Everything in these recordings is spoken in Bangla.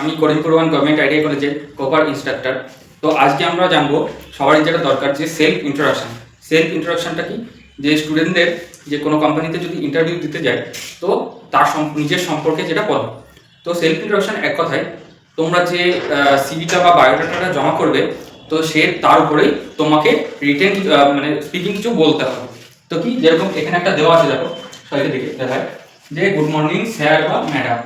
আমি করিমপুর ওয়ান গভর্নমেন্ট আইডিয়া কলেজের কোপার ইনস্ট্রাক্টর তো আজকে আমরা জানব, সবারই যেটা দরকার যে সেলফ ইন্ট্রোডাকশন সেলফ ইন্ট্রোডাকশনটা কি? যে স্টুডেন্টদের যে কোনো কোম্পানিতে যদি ইন্টারভিউ দিতে যায়, তো তার নিজের সম্পর্কে যেটা বলো। তো সেলফ ইন্ট্রোডাকশন এক কথায়, তোমরা যে সিভিটা বা বায়োডাটাটা জমা করবে, তো সে তার উপরেই তোমাকে রিটেন মানে স্পিকিং কিছু বলতে হবে। তো কি? যেরকম এখানে একটা দেওয়া আছে, দেখো সবাইকে দেখে দেখায়। যে গুড মর্নিং স্যার বা ম্যাডাম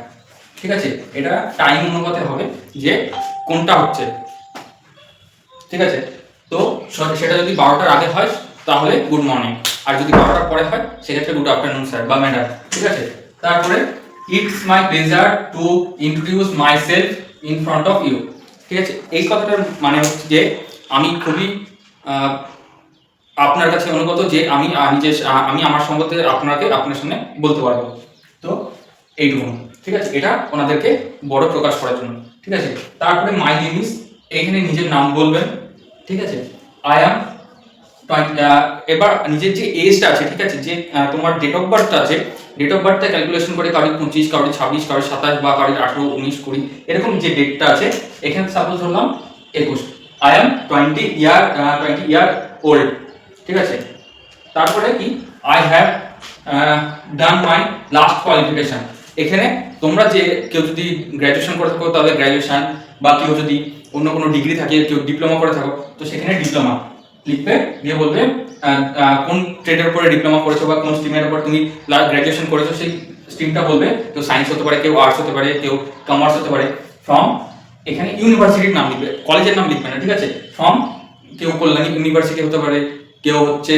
ঠিক আছে? এটা টাইম অনুপাতে হবে যে কোনটা হচ্ছে। ঠিক আছে? তো সেটা যদি বারোটার আগে হয়, তাহলে গুড মর্নিং আর যদি বারোটার পরে হয়, সেক্ষেত্রে গুড আফটারনুন স্যার বা ম্যাডাম ঠিক আছে? তারপরে it's my pleasure to introduce myself in front of you ঠিক আছে? এই কথাটার মানে হচ্ছে যে, আমি খুবই আপনার কাছে অনুগত যে আমি নিজের আমি আমার সম্বন্ধে আপনাকে, আপনার সামনে বলতে পারব। তো এইটুকু ঠিক আছে? এটা ওনাদেরকে বড় প্রকাশ করার জন্য। ঠিক আছে? তারপরে মাই জিনিস এখানে নিজের নাম বলবেন। ঠিক আছে? আই অ্যাম এবার নিজের যে এজটা আছে, ঠিক আছে? যে তোমার ডেট অফ বার্থটা আছে ডেট অফ বার্থটা ক্যালকুলেশন করে কারোর পঁচিশ, কারোর ছাব্বিশ, কারোর সাতাশ বা কারোর আঠেরো, উনিশ, কুড়ি, এরকম যে ডেটটা আছে, এখানে সাপোজ ধরলাম একুশ। I am twenty year twenty year old ঠিক আছে? তারপরে কি? I have done my last qualification এখানে তোমরা যে কেউ যদি গ্র্যাজুয়েশন করে থাকো তাহলে গ্র্যাজুয়েশন বা কেউ যদি অন্য কোনো ডিগ্রি থাকে, কেউ ডিপ্লোমা করে থাকো, তো সেখানে ডিপ্লোমা লিখবে, দিয়ে বলবে কোন ট্রেডের উপরে ডিপ্লোমা করেছ বা কোন স্ট্রিমের উপর তুমি গ্র্যাজুয়েশন করেছ, সেই স্ট্রিমটা বলবে, কেউ সায়েন্স হতে পারে, কেউ আর্টস হতে পারে, কেউ কমার্স হতে পারে ফ্রম এখানে ইউনিভার্সিটির নাম লিখবে কলেজের নাম লিখবে না, ঠিক আছে? ফ্রম কেউ কল্যাণী ইউনিভার্সিটি হতে পারে, কেউ হচ্ছে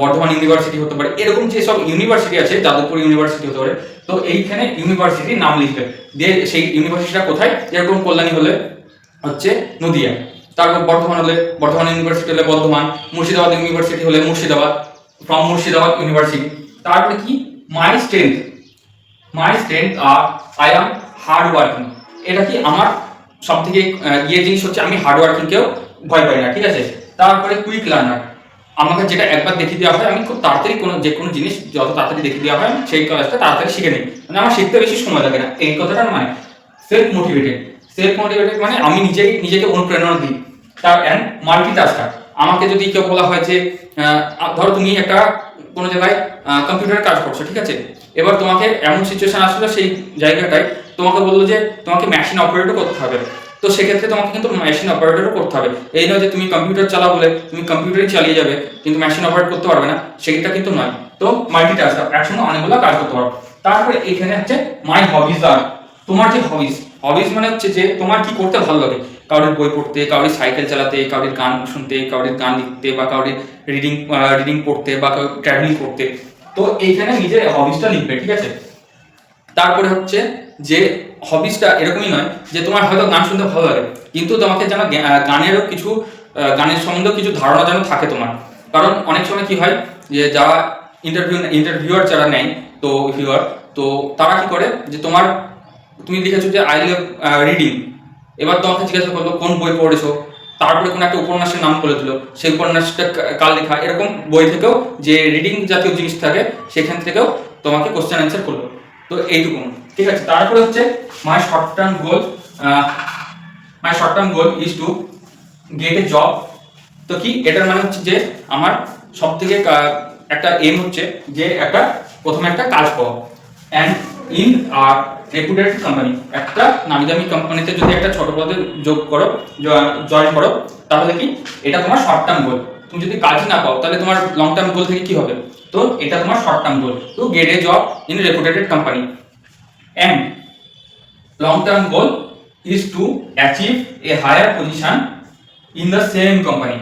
বর্ধমান ইউনিভার্সিটি হতে পারে, এরকম যে সব ইউনিভার্সিটি আছে, যাদবপুর ইউনিভার্সিটি হতে পারে তো এইখানে ইউনিভার্সিটির নাম লিখবে। দিয়ে সেই ইউনিভার্সিটিটা কোথায়? যেরকম কল্যাণী হলে হচ্ছে নদিয়া। তারপর বর্ধমান হলে বর্ধমান ইউনিভার্সিটি হলে বর্ধমান, মুর্শিদাবাদ ইউনিভার্সিটি হলে মুর্শিদাবাদ ফ্রম মুর্শিদাবাদ ইউনিভার্সিটি তারপরে কি? মাই স্ট্রেংথ মাই স্ট্রেংথ আর আই অ্যাম হার্ড ওয়ার্কিং এটা কি আমার সব থেকে ইয়ে জিনিস হচ্ছে আমি হার্ড ওয়ার্কিংকেও ভয় পাই না, ঠিক আছে? তারপরে কুইক লার্নার আমাকে যেটা একবার দেখিয়ে দেওয়া হয়, আমি খুব তাড়াতাড়ি কোনো, যে কোনো জিনিস যত তাড়াতাড়ি দেখিয়ে দেওয়া হয়, সেই কাজটা তাড়াতাড়ি শিখে নিই। মানে আমার শিখতে বেশি সময় লাগে না। এই কথাটা মানে সেলফ মোটিভেটেড সেলফ মোটিভেটেড মানে আমি নিজেই, নিজেকে অনুপ্রেরণা দিই। তার অ্যান্ড মাল্টিটাস্কার আমাকে যদি কেউ বলা হয় যে ধরো তুমি একটা কোনো জায়গায় কম্পিউটারে কাজ করছ, ঠিক আছে? এবার তোমাকে এমন সিচুয়েশন আসলো, সেই জায়গাটায় তোমাকে বলল যে, তোমাকে মেশিন অপারেটও করতে হবে। তো সেক্ষেত্রে তোমাকে কিন্তু মেশিন অপারেটরও করতে হবে। এই নয় যে তুমি কম্পিউটার চালাও বলে তুমি কম্পিউটারই চালিয়ে যাবে, কিন্তু মেশিন অপারেট করতে পারবে না, সেটা কিন্তু নয়। তো মাল্টিটাস্কার একসঙ্গে অনেকগুলো কাজ করতে পারো। তারপরে এখানে হচ্ছে মাই হবিজ আর তোমার যে হবিজ হবিজ মানে হচ্ছে যে তোমার কি করতে ভালো লাগে? কারোর বই পড়তে, কারোর সাইকেল চালাতে, কারোর গান শুনতে, কারোর গান লিখতে বা কারোর রিডিং রিডিং পড়তে বা ট্রাভেলিং করতে। তো এইখানে নিজের হবিসটা লিখবে, ঠিক আছে? তারপরে হচ্ছে যে হবিসটা এরকমই নয় যে তোমার হয়তো গান শুনতে ভালো লাগে, কিন্তু তোমাকে যেন গানেরও কিছু গানের সম্বন্ধেও কিছু ধারণা যেন থাকে তোমার। কারণ অনেক সময় কি হয় যে যারা ইন্টারভিউ ইন্টারভিউয়ার যারা নেয়, তো ভিউয়ার তো তারা কি করে যে তোমার, তুমি লিখেছো যে আই লাভ রিডিং এবার তোমাকে জিজ্ঞাসা করল, কোন বই পড়েছো? তারপরে কোনো একটা উপন্যাসের নাম বলে দিল, সেই উপন্যাসটা কাল লেখা? এরকম বই থেকেও যে রিডিং জাতীয় জিনিস থাকে, সেখান থেকেও তোমাকে কোশ্চেন অ্যান্সার করল। তো এইটুকু। ঠিক আছে, তারপরে হচ্ছে my short term goal my short term goal is to get a job তো কি? এটার মানে হচ্ছে যে আমার সব থেকে একটা এম হচ্ছে যে একটা, প্রথমে একটা কাজ পাওয়া and in a reputed company একটা নামি দামি কোম্পানিতে যদি একটা ছোট পদে যোগ করো জয়েন করো, তাহলে কি? এটা তোমার শর্ট টার্ম গোল তুমি যদি কাজই না পাও, তাহলে তোমার লং টার্ম গোল থেকে কি হবে? তো এটা তোমার short term goal to get a job in reputed company and long term goal is to achieve a higher position in the same company.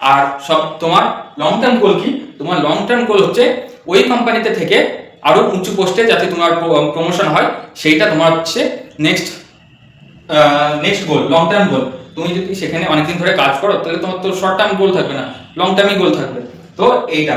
আর সব তোমার লং টার্ম গোল কি? তোমার লং টার্ম গোল হচ্ছে ওই কোম্পানিতে থেকে আরও উঁচু পোস্টে যাতে তোমার প্রমোশন হয়, সেইটা তোমার হচ্ছে next next goal long term goal তুমি যদি সেখানে অনেকদিন ধরে কাজ করো, তাহলে তোমার তো শর্ট টার্ম গোল থাকবে না লং টার্মই গোল থাকবে। তো এইটা।